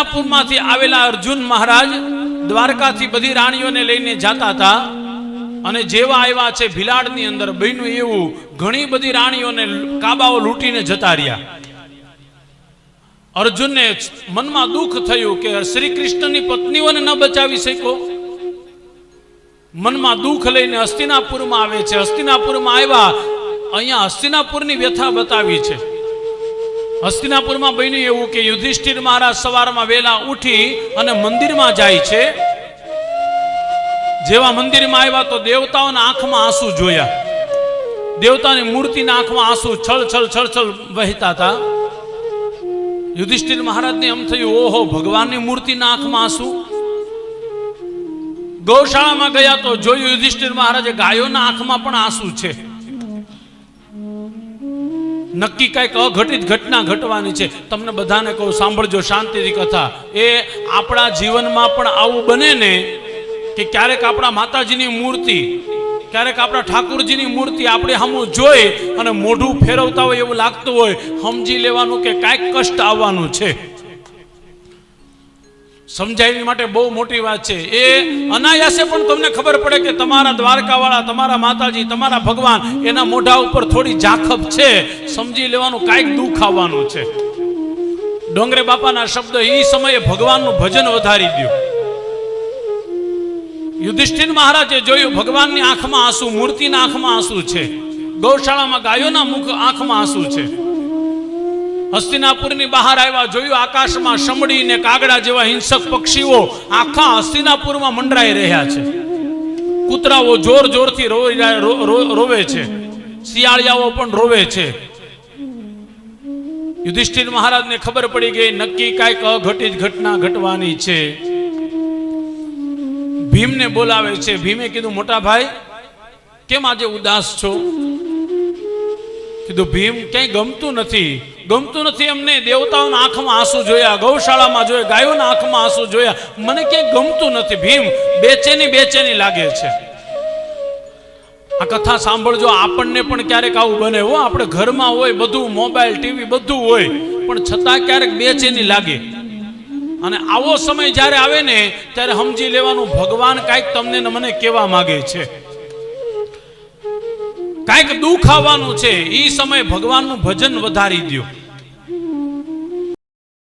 હસ્તિનાપુરમાંથી આવેલા અર્જુન મહારાજ દ્વારકાથી બધી રાણીઓને લઈને જાતા હતા અને જેવા આવ્યા છે ભિલાડની અંદર બન્યું એવું, ઘણી બધી રાણીઓને કાબાઓ લૂંટીને જતા રહ્યા. અર્જુનને મનમાં દુઃખ થયું કે શ્રી કૃષ્ણની પત્નીઓને ન બચાવી શક્યો. મનમાં દુઃખ લઈને હસ્તિનાપુરમાં આવે છે. હસ્તિનાપુરમાં આવ્યા, અહીંયા હસ્તિનાપુરની વ્યથા બતાવી છે. હસ્તિનાપુરમાં બન્યું એવું કે યુધિષ્ઠિર મહારાજ સવારમાં વહેલા ઉઠી અને મંદિરમાં જાય છે. જેવા મંદિરમાં આવ્યા તો દેવતાઓના આંખમાં આંસુ જોયા. દેવતાની મૂર્તિના આંખમાં આંસુ છલ છલ છલ છલ વહેતા હતા. યુધિષ્ઠિર મહારાજને એમ થયું, ઓહો, ભગવાનની મૂર્તિના આંખમાં આંસુ. ગૌશાળામાં ગયા તો જોયું યુધિષ્ઠિર મહારાજે ગાયોના આંખમાં પણ આંસુ છે. નક્કી કંઈક અઘટિત ઘટના ઘટવાની છે. તમને બધાને કહું, સાંભળજો શાંતિથી કથા. એ આપણા જીવનમાં પણ આવું બને ને કે ક્યારેક આપણા માતાજીની મૂર્તિ, ક્યારેક આપણા ઠાકુરજીની મૂર્તિ આપણે હમું જોઈ અને મોઢું ફેરવતા હોય એવું લાગતું હોય, સમજી લેવાનું કે કાંઈક કષ્ટ આવવાનું છે. સમજાય માટે બહુ મોટી વાત છે. એ અનાયાસે પણ તમને ખબર પડે કે તમારા દ્વારકાવાળા, તમારા માતાજી, તમારા ભગવાન એના મોઢા ઉપર થોડી જાખપ છે. સમજી લેવાનું, કાંઈક દુઃખ આવવાનું છે. ડોંગરે બાપાના શબ્દ એ સમયે ભગવાનનું ભજન વધારી દો યુધિષ્ઠિર મહારાજે જોયું, ભગવાનની આંખમાં આંસુ, મૂર્તિના આંખમાં આંસુ છે. ગૌશાળામાં ગાયોના મુખ, આંખમાં આંસુ છે. હસ્તિનાપુરની બહાર આવ્યા, જોયું આકાશમાં સમડી ને કાગડા જેવા હિંસક પક્ષીઓ આખા હસ્તિનાપુરમાં મંડરાઈ રહ્યા છે. કૂતરાઓ જોર જોરથી રોવે છે. શિયાળિયાઓ પણ રોવે છે. યુધિષ્ઠિર મહારાજને ખબર પડી ગઈ, નક્કી કાંઈક અઘટિત ઘટના ઘટવાની છે. ભીમને બોલાવે છે. ભીમે કીધું, મોટા ભાઈ, કેમ આજે ઉદાસ છો? કીધું, ભીમ, ક્યાંય ગમતું નથી. ગમતું નથી અમને. દેવતાઓના આંખમાં આંસુ જોયા, ગૌશાળામાં જોયા, ગાયોના આંખમાં આંસુ જોયા. મને ક્યાંય ગમતું નથી. ભીમ બેચેની બેચેની લાગે છે. આ કથા સાંભળજો. આપણને પણ ક્યારેક આવું બને. હો, આપણે ઘરમાં હોય, બધું મોબાઈલ, ટીવી, બધું હોય, પણ છતાં ક્યારેક બેચેની લાગે. અને આવો સમય જ્યારે આવે ને, ત્યારે સમજી લેવાનું, ભગવાન કાંઈક તમને મને કહેવા માગે છે. કાંઈક દુઃખ આવવાનું છે. એ સમયે ભગવાનનું ભજન વધારી દ્યો.